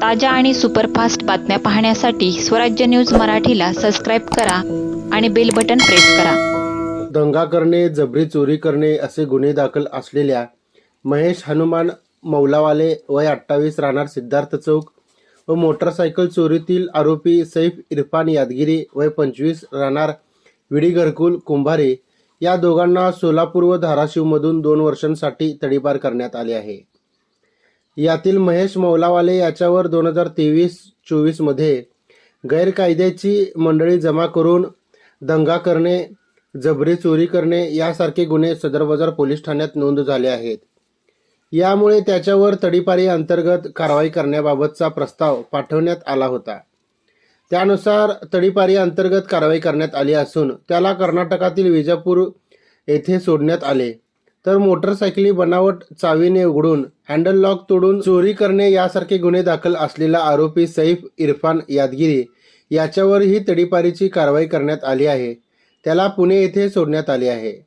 ताज्या आणि सुपरफास्ट बातम्या पाहण्यासाठी स्वराज्य न्यूज मराठीला सबस्क्राईब करा आणि बेल बटन प्रेस करा. दंगा करणे जबरी चोरी करणे असे गुन्हे दाखल असलेल्या महेश हनुमान मौलावाले वय अठ्ठावीस राहणार सिद्धार्थ चौक व मोटरसायकल चोरीतील आरोपी सैफ इरफान यादगिरी वय पंचवीस राहणार विडी घरकुल कुंभारे या दोघांना सोलापूर व धाराशिवमधून दोन वर्षांसाठी तडीपार करण्यात आले आहे. यातील महेश मौलावाले याच्यावर दोन हजार तेवीस चोवीसमध्ये गैरकायद्याची मंडळी जमा करून दंगा करणे जबरी चोरी करणे यासारखे गुन्हे सदर बाजार पोलीस ठाण्यात नोंद झाले आहेत. यामुळे त्याच्यावर तडीपारी अंतर्गत कारवाई करण्याबाबतचा प्रस्ताव पाठवण्यात आला होता. त्यानुसार तडीपारी अंतर्गत कारवाई करण्यात आली असून त्याला कर्नाटकातील विजापूर येथे सोडण्यात आले. तर मोटरसायकली बनावट चावीने उघडून हँडल लॉक तोडून चोरी करणे यासारखे गुन्हे दाखल असलेला आरोपी सैफ इरफान यादगिरी याच्यावरही तडीपारीची कारवाई करण्यात आली आहे. त्याला पुणे येथे सोडण्यात आले आहे.